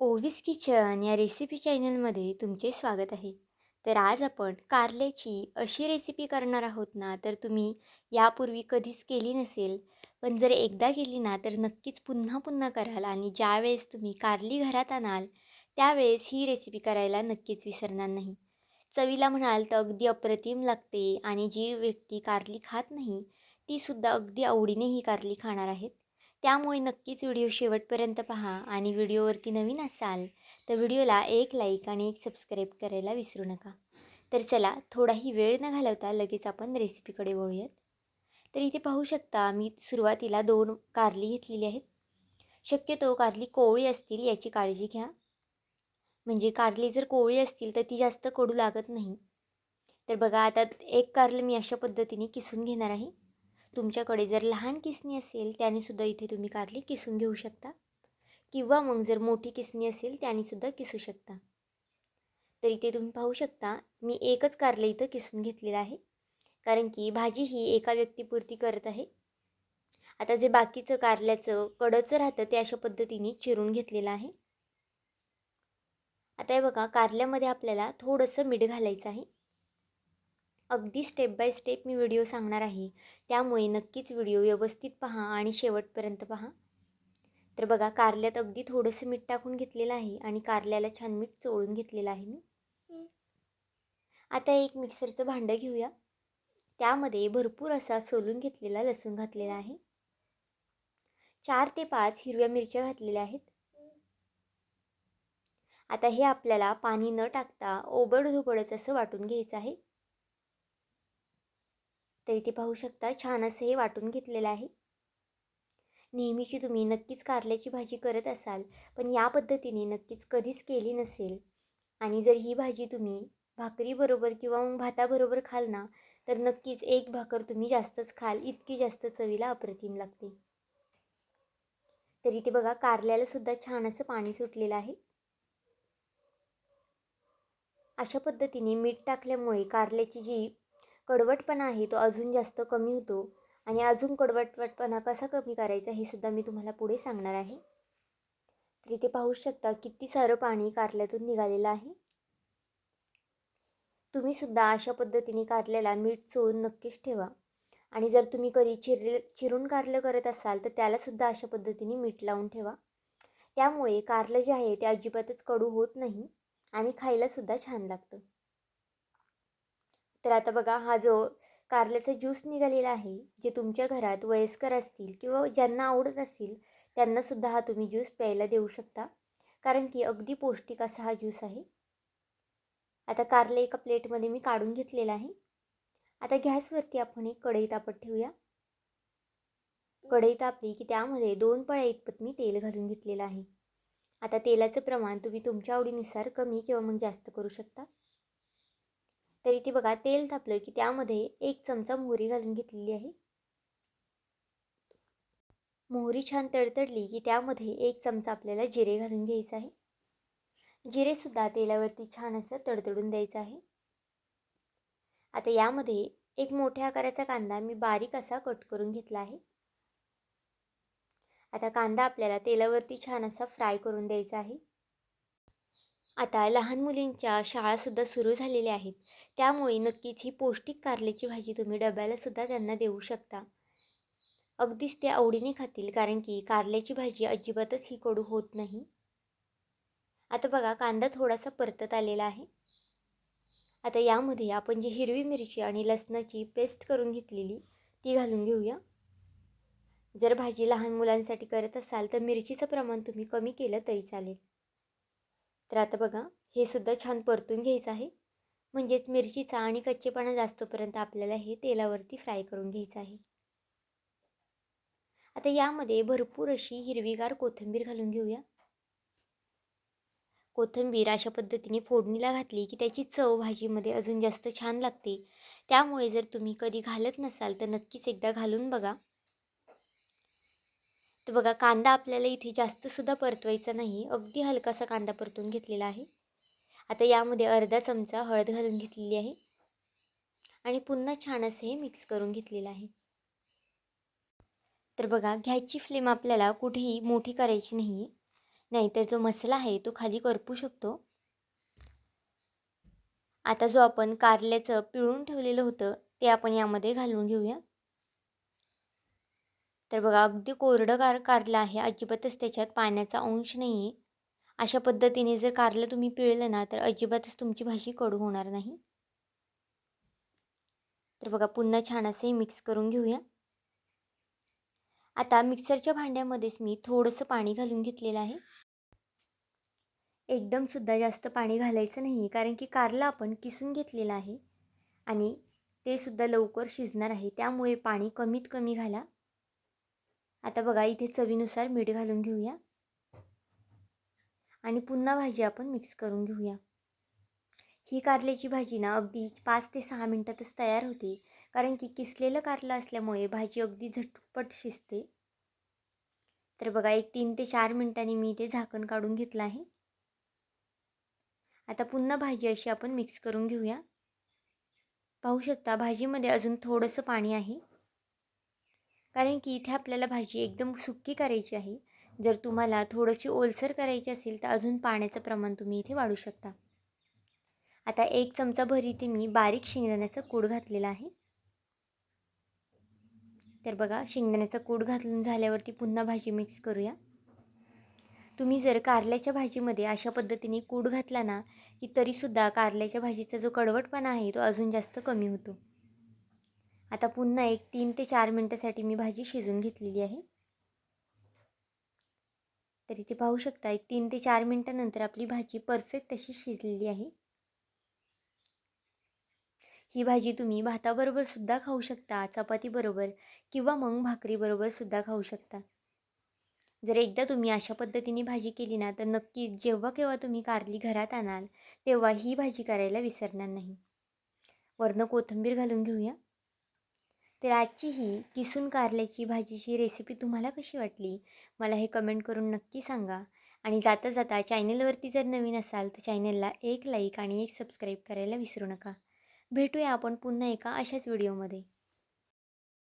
ओवीस kitchen या recipe चॅनलमध्ये तुमचे स्वागत आहे. तर आज आपण कारल्याची अशी रेसिपी करणार आहोत ना तर तुम्ही यापूर्वी कधीच केली नसेल. पण जर एकदा केली ना तर नक्कीच पुन्हा पुन्हा कराल आणि ज्यावेळेस तुम्ही कारली घरात आणाल त्यावेळेस ही रेसिपी करायला नक्कीच विसरणार नाही. चवीला म्हणाल तर अगदी अप्रतिम लागते आणि जी व्यक्ती कारली खात नाही तीसुद्धा अगदी आवडीने ही कारली खाणार आहेत. त्यामुळे नक्कीच व्हिडिओ शेवटपर्यंत पहा आणि व्हिडिओवरती नवीन असाल तर व्हिडिओला एक लाईक आणि एक सबस्क्राईब करायला विसरू नका. तर चला थोडाही वेळ न घालवता लगेच आपण रेसिपीकडे वळूयात. तर इथे पाहू शकता मी सुरुवातीला दोन कारली घेतलेली आहेत. शक्यतो कारली कोवळी असतील याची काळजी घ्या. म्हणजे कारली जर कोवळी असतील तर ती जास्त कडू लागत नाही. तर बघा आता एक कारलं मी अशा पद्धतीने किसून घेणार आहे. तुमच्याकडे जर लहान किसणी असेल त्यानेसुद्धा इथे तुम्ही कारली किसून घेऊ शकता. किंवा मग जर मोठी किसणी असेल त्यानेसुद्धा किसू शकता. तर इथे तुम्ही पाहू शकता मी एकच कारलं इथं किसून घेतलेलं आहे. कारण की भाजी ही एका व्यक्तीपुरती करत आहे. आता जे बाकीचं कारल्याचं कडचं राहतं ते अशा पद्धतीने चिरून घेतलेलं आहे. आता हे बघा कारल्यामध्ये आपल्याला थोडंसं मीठ घालायचं आहे. अगदी स्टेप बाय स्टेप मी व्हिडिओ सांगणार आहे. त्यामुळे नक्कीच व्हिडिओ व्यवस्थित पहा आणि शेवटपर्यंत पहा. तर बघा कारल्यात अगदी थोडंसं मीठ टाकून घेतलेलं आहे आणि कारल्याला छान मीठ चोळून घेतलेलं आहे मी. आता एक मिक्सरचं भांडं घेऊया. त्यामध्ये भरपूर असा सोलून घेतलेला लसूण घातलेला आहे. चार ते पाच हिरव्या मिरच्या घातलेल्या आहेत. आता हे आपल्याला पाणी न टाकता ओबड धोबडच असं वाटून घ्यायचं आहे. तर इथे पाहू शकता छान असं हे वाटून घेतलेलं आहे. नेहमीची तुम्ही नक्कीच कारल्याची भाजी करत असाल पण या पद्धतीने नक्कीच कधीच केली नसेल. आणि जर ही भाजी तुम्ही भाकरीबरोबर किंवा मग भाताबरोबर खाल ना तर नक्कीच एक भाकर तुम्ही जास्तच खाल इतकी जास्त चवीला अप्रतिम लागते. तर इथे बघा कारल्याला सुद्धा छान असं पाणी सुटलेलं आहे. अशा पद्धतीने मीठ टाकल्यामुळे कारल्याची जी कडवटपणा आहे तो अजून जास्त कमी होतो. आणि अजून कडवटपणा कसा कमी करायचा हे सुद्धा मी तुम्हाला पुढे सांगणार आहे. तर इथे पाहू शकता किती सारं पाणी कारल्यातून निघालेलं आहे. तुम्ही सुद्धा अशा पद्धतीने कारल्याला मीठ चोळून नक्कीच ठेवा. आणि जर तुम्ही कधी चिरले चिरून कारलं करत असाल तर त्यालासुद्धा अशा पद्धतीने मीठ लावून ठेवा. त्यामुळे कारलं जे आहे ते अजिबातच कडू होत नाही आणि खायलासुद्धा छान लागतं. तर आता बघा हा जो कारल्याचा ज्यूस निघालेला आहे जे तुमच्या घरात वयस्कर असतील किंवा ज्यांना आवडत असतील त्यांनासुद्धा हा तुम्ही ज्यूस प्यायला देऊ शकता. कारण की अगदी पौष्टिक असा हा ज्यूस आहे. आता कारले एका प्लेटमध्ये मी काढून घेतलेला आहे. आता गॅसवरती आपण एक कढई तापत ठेवूया. कढई तापली की त्यामध्ये दोन पळ्या इतपत मी तेल घालून घेतलेलं आहे. आता तेलाचं प्रमाण तुम्ही तुमच्या आवडीनुसार कमी किंवा मग जास्त करू शकता. तर इथे बघा तेल तापलं की त्यामध्ये एक चमचा मोहरी घालून घेतलेली आहे. मोहरी छान तडतडली की त्यामध्ये एक चमचा आपल्याला जिरे घालून घ्यायचं आहे. जिरेसुद्धा तेलावरती छान असं तडतडून द्यायचं आहे. आता यामध्ये एक मोठ्या आकाराचा कांदा मी बारीक असा कट करून घेतला आहे. आता कांदा आपल्याला तेलावरती छान असा फ्राय करून द्यायचा आहे. आता लहान मुलींच्या शाळासुद्धा सुरू झालेल्या आहेत. त्यामुळे नक्कीच ही पौष्टिक कारल्याची भाजी तुम्ही डब्यालासुद्धा त्यांना देऊ शकता. अगदीच ते आवडीने खातील कारण की कारल्याची भाजी अजिबातच ही कडू होत नाही. आता बघा कांदा थोडासा परतत आलेला आहे. आता यामध्ये आपण जी हिरवी मिरची आणि लसणाची पेस्ट करून घेतलेली ती घालून घेऊया. जर भाजी लहान मुलांसाठी करत असाल तर मिरचीचं प्रमाण तुम्ही कमी केलं तरी चालेल. तर आता बघा हे सुद्धा छान परतून घ्यायचं आहे. म्हणजेच मिरचीचा आणि कच्चेपणा जास्तपर्यंत आपल्याला हे तेलावरती फ्राय करून घ्यायचं आहे. आता यामध्ये भरपूर अशी हिरवीगार कोथिंबीर घालून घेऊया. कोथिंबीर अशा पद्धतीने फोडणीला घातली की त्याची चव भाजीमध्ये अजून जास्त छान लागते. त्यामुळे जर तुम्ही कधी घालत नसाल तर नक्कीच एकदा घालून बघा. तर बघा कांदा आपल्याला इथे जास्तसुद्धा परतवायचा नाही. अगदी हलकासा कांदा परतून घेतलेला आहे. आता यामध्ये अर्धा चमचा हळद घालून घेतलेली आहे. आणि पुन्हा छान असे हे मिक्स करून घेतलेलं आहे. तर बघा घ्यायची फ्लेम आपल्याला कुठेही मोठी करायची नाही आहे नाहीतर जो मसाला आहे तो खाली करपू शकतो. आता जो आपण कारल्याचं पिळून ठेवलेलं होतं ते आपण यामध्ये घालून घेऊया. तर बघा अगदी कोरडं कार कारलं आहे. अजिबातच त्याच्यात पाण्याचा अंश नाही आहे अशा पद्धतीने जर कारलं तुम्ही पिळलं ना तर अजिबातच तुमची भाजी कडू होणार नाही. तर बघा पुन्हा छान असे मिक्स करून घेऊया. आता मिक्सरच्या भांड्यामध्येच मी थोडंसं पाणी घालून घेतलेलं आहे. एकदमसुद्धा जास्त पाणी घालायचं नाही कारण की कारलं आपण किसून घेतलेलं आहे आणि ते सुद्धा लवकर शिजणार आहे त्यामुळे पाणी कमीत कमी घाला. आता बघा इथे चवीनुसार मीठ घालून घेऊया. आणि पुन्हा भाजी आपण मिक्स करून घेऊया. ही कारल्याची भाजी ना अगदी पाच ते सहा मिनटातच तयार होते. कारण की किसलेलं कारलं असल्यामुळे भाजी अगदी झटपट शिजते. तर बघा एक तीन ते चार मिनटांनी मी ते झाकण काढून घेतलं आहे. आता पुन्हा भाजी अशी आपण मिक्स करून घेऊया. पाहू शकता भाजीमध्ये अजून थोडंसं पाणी आहे. कारण की इथे आपल्याला भाजी एकदम सुक्की करायची आहे. जर तुम्हाला थोडीशी ओलसर करायची असेल तर अजून पाण्याचं प्रमाण तुम्ही इथे वाढू शकता. आता एक चमचा भर इथे मी बारीक शेंगदाण्याचं कूड घातलेला आहे. तर बघा शेंगदाण्याचा कूड घालून झाल्यावरती पुन्हा भाजी मिक्स करूया. तुम्ही जर कारल्याच्या भाजीमध्ये अशा पद्धतीने कूड घातला ना की तरीसुद्धा कारल्याच्या भाजीचा जो कडवटपणा आहे तो अजून जास्त कमी होतो. आता पुन्हा एक तीन ते चार मिनटासाठी मी भाजी शिजून घेतलेली आहे. तर इथे पाहू शकता एक तीन ते चार मिनटानंतर आपली भाजी परफेक्ट अशी शिजलेली आहे. ही भाजी तुम्ही भाताबरोबर सुद्धा खाऊ शकता चपातीबरोबर किंवा मग भाकरीबरोबर सुद्धा खाऊ शकता. जर एकदा तुम्ही अशा पद्धतीने भाजी केली ना तर नक्की जेव्हा केव्हा तुम्ही कारली घरात आणाल तेव्हा ही भाजी करायला विसरणार नाही. वरनं कोथिंबीर घालून घेऊया. तर आजची ही किसून कारल्याची भाजीची रेसिपी तुम्हाला कशी वाटली? मला हे कमेंट करून नक्की सांगा. आणि जाता जाता चॅनलवरती जर नवीन असाल तर चॅनलला एक लाईक आणि एक सबस्क्राईब करायला विसरू नका. भेटूया आपण पुन्हा एका अशाच व्हिडिओमध्ये